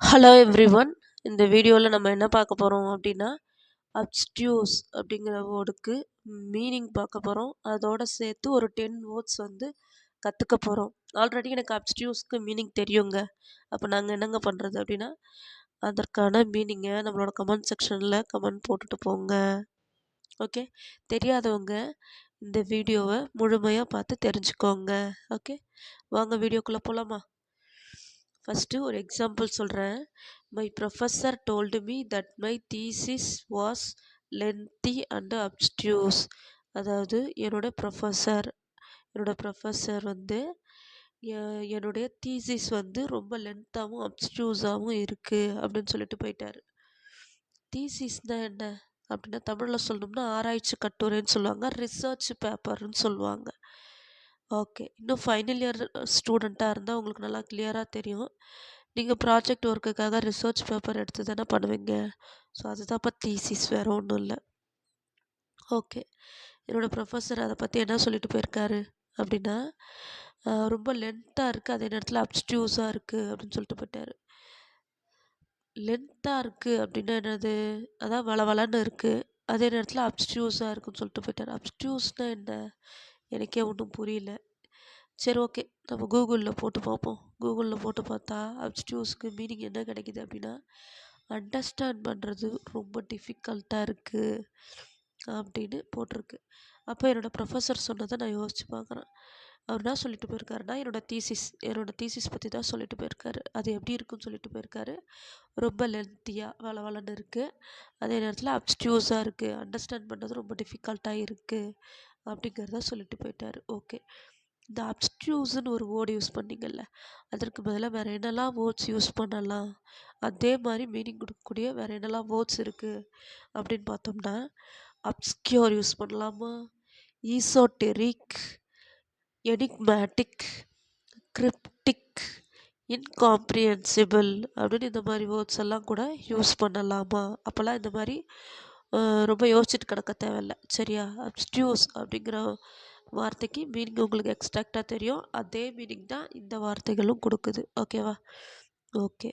Hello every one இந்த வீடியோவில் நம்ம என்ன பார்க்க போகிறோம் அப்படின்னா அப்ஸ்டியூஸ் அப்படிங்கிற வேர்டுக்கு மீனிங் பார்க்க போகிறோம் அதோட சேர்த்து ஒரு டென் வேர்ட்ஸ் வந்து கற்றுக்க போகிறோம் ஆல்ரெடி எனக்கு அப்ஸ்டியூஸ்க்கு மீனிங் தெரியுங்க. அப்போ நாங்கள் என்னங்க பண்ணுறது அப்படின்னா அதற்கான மீனிங்கை நம்மளோட கமெண்ட் செக்ஷனில் கமெண்ட் போட்டுட்டு போங்க. ஓகே தெரியாதவங்க இந்த வீடியோவை முழுமையாக பார்த்து தெரிஞ்சுக்கோங்க. ஓகே வாங்க வீடியோக்குள்ளே போகலாமா ஃபஸ்ட்டு ஒரு எக்ஸாம்பிள் சொல்கிறேன் my professor told me that my thesis was lengthy and abstruse அதாவது என்னோட ப்ரொஃபஸர் என்னோடய ப்ரொஃபஸர் வந்து எ- என்னுடைய தீசிஸ் வந்து ரொம்ப லென்த்தாகவும் அப்டியூஸாகவும் இருக்குது அப்படின்னு சொல்லிட்டு போயிட்டார். தீசிஸ்னால் என்ன? அப்படின்னா தமிழில் சொல்லணும்னா ஆராய்ச்சி கட்டுரைன்னு சொல்லுவாங்க ரிசர்ச் பேப்பர்னு சொல்லுவாங்க. ஓகே. இன்னும் ஃபைனல் இயர் ஸ்டூடெண்ட்டாக இருந்தால் உங்களுக்கு நல்லா கிளியராக தெரியும். நீங்கள் ப்ராஜெக்ட் ஒர்க்குக்காக ரிசர்ச் பேப்பர் எடுத்து தானே பண்ணுவீங்க. ஸோ அதுதான் இப்போ தீசிஸ் வேறு ஒன்றும் இல்லை. ஓகே. என்னோடய ப்ரொஃபஸர் அதை பற்றி என்ன சொல்லிட்டு போயிருக்காரு அப்படின்னா ரொம்ப லென்த்தாக இருக்குது அதே நேரத்தில் அப்டியூஸாக இருக்குது அப்படின்னு சொல்லிட்டு போயிட்டார். லென்த்தாக இருக்குது அப்படின்னா என்னது? அதான் வளவளன்னு இருக்குது அதே நேரத்தில் அப்டியூஸாக இருக்குன்னு சொல்லிட்டு போயிட்டார். அப்டியூஸ்னால் என்ன? எனக்கே ஒன்றும் புரியல. சரி ஓகே நம்ம கூகுளில் போட்டு பார்ப்போம். கூகுளில் போட்டு பார்த்தா அப்ஸ்டியூஸ்க்கு மீனிங் என்ன கிடைக்கிது அப்படின்னா அண்டர்ஸ்டாண்ட் பண்ணுறது ரொம்ப டிஃபிகல்ட்டாக இருக்குது அப்படின்னு போட்டிருக்கு. அப்போ என்னோடய ப்ரொஃபஸர் சொன்னதை நான் யோசிச்சு பார்க்குறேன். அவர் என்ன சொல்லிட்டு போயிருக்காருன்னா என்னோடய தீசிஸ் என்னோட தீசிஸ் பற்றி தான் சொல்லிட்டு போயிருக்காரு. அது எப்படி இருக்குன்னு சொல்லிட்டு போயிருக்காரு. ரொம்ப லென்த்தியாக வள வளன்னு இருக்குது அதே நேரத்தில் அப்ஸ்டியூஸாக இருக்குது அண்டர்ஸ்டாண்ட் பண்ணுறது ரொம்ப டிஃபிகல்ட்டாக இருக்குது அப்படிங்கிறத சொல்லிட்டு போயிட்டார். ஓகே. இந்த அப்ஸ்டியூஸ்னு ஒரு வேர்டு யூஸ் பண்ணிங்கல்ல அதற்கு பதிலாக வேறு என்னெல்லாம் வேர்ட்ஸ் யூஸ் பண்ணலாம்? அதே மாதிரி மீனிங் கொடுக்கக்கூடிய வேறு என்னெல்லாம் வேர்ட்ஸ் இருக்குது அப்படின்னு பார்த்தோம்னா அப்ஸ்கியோர் யூஸ் பண்ணலாமா? ஈசோட்டெரிக் எனிக்மேட்டிக் கிரிப்டிக் இன்காம்ப்ரியன்சிபிள் அப்படின்னு இந்த மாதிரி வேர்ட்ஸ் எல்லாம் கூட யூஸ் பண்ணலாமா? அப்போல்லாம் இந்த மாதிரி ரொம்ப யோசிச்சுட்டு கிடக்க தேவையில்ல. சரியா? அப்ஸ்டியூஸ் அப்படிங்கிற வார்த்தைக்கு மீனிங் உங்களுக்கு எக்ஸ்ட்ராக்டாக தெரியும். அதே மீனிங் தான் இந்த வார்த்தைகளும் கொடுக்குது. ஓகேவா ஓகே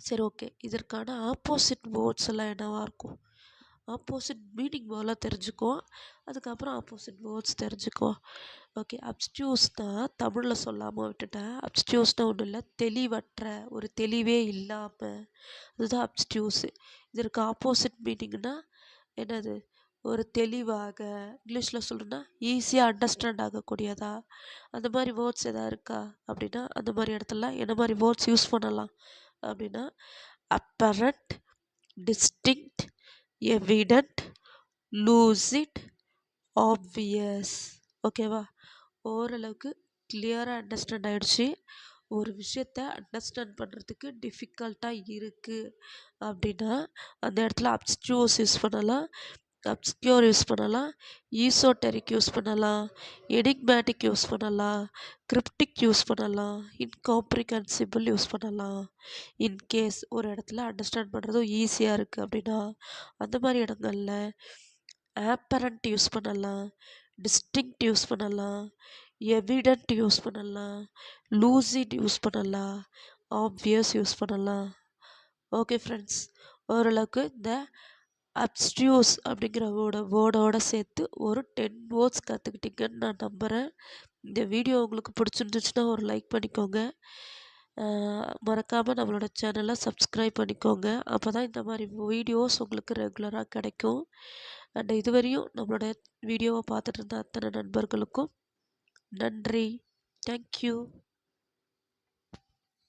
சரி ஓகே இதற்கான ஆப்போசிட் வேர்ட்ஸ் எல்லாம் என்னவாக இருக்கும்? ஆப்போசிட் மீனிங் முதல்ல தெரிஞ்சுக்குவோம். அதுக்கப்புறம் ஆப்போசிட் வேர்ட்ஸ் தெரிஞ்சுக்குவோம். ஓகே அப்ஸ்டியூஸ்னால் தமிழில் சொல்லாமல் விட்டுட்டேன். அப்ஸ்டியூஸ்னால் ஒன்றும் இல்லை. தெளிவற்ற ஒரு தெளிவே இல்லாமல் அதுதான் அப்ஸ்டியூஸு இதற்கு ஆப்போசிட் மீனிங்னா என்னது? ஒரு தெளிவாக இங்கிலீஷில் சொல்லணுன்னா ஈஸியாக அண்டர்ஸ்டாண்ட் ஆகக்கூடியதா? அந்த மாதிரி வேர்ட்ஸ் எதாவது இருக்கா? அப்படின்னா அந்த மாதிரி இடத்துல என்ன மாதிரி வேர்ட்ஸ் யூஸ் பண்ணலாம்? அப்படின்னா apparent distinct evident lucid obvious ஓகேவா ஓரளவுக்கு கிளியராக அண்டர்ஸ்டாண்ட் ஆகிடுச்சு ஒரு விஷயத்த அண்டர்ஸ்டாண்ட் பண்ணுறதுக்கு டிஃபிகல்ட்டாக இருக்குது அப்படின்னா அந்த இடத்துல அப்ஸ்டியூஸ் யூஸ் பண்ணலாம். அப்ஸ்க்யூர் யூஸ் பண்ணலாம் ஈசோட்டெரிக் யூஸ் பண்ணலாம் எனிக்மேட்டிக் யூஸ் பண்ணலாம் கிரிப்டிக் யூஸ் பண்ணலாம் இன்காம்ப்ரிகன்சிபிள் யூஸ் பண்ணலாம் இன்கேஸ் ஒரு இடத்துல அண்டர்ஸ்டாண்ட் பண்ணுறதும் ஈஸியாக இருக்குது அப்படின்னா அந்த மாதிரி இடங்கள்ல ஆப்பரண்ட் யூஸ் பண்ணலாம் டிஸ்டிங்க்ட் யூஸ் பண்ணலாம் எவிடென்ட் யூஸ் பண்ணலாம் லூசிட் யூஸ் பண்ணலாம் ஆப்வியஸ் யூஸ் பண்ணலாம் ஓகே ஃப்ரெண்ட்ஸ் ஓரளவுக்கு இந்த அப்ஸ்டியூஸ் அப்படிங்கிற வேர்டை வேர்டோட சேர்த்து ஒரு டென் வேர்ட்ஸ் கற்றுக்கிட்டீங்கன்னு நான் நம்புகிறேன் இந்த வீடியோ உங்களுக்கு பிடிச்சிருந்துச்சுன்னா ஒரு லைக் பண்ணிக்கோங்க. மறக்காமல் நம்மளோட சேனலை சப்ஸ்கிரைப் பண்ணிக்கோங்க. அப்போ தான் இந்த மாதிரி வீடியோஸ் உங்களுக்கு ரெகுலராக கிடைக்கும். அண்ட் இதுவரையும் நம்மளோட வீடியோவை பார்த்துட்டு இருந்த அத்தனை நண்பர்களுக்கும் நன்றி. தேங்க்யூ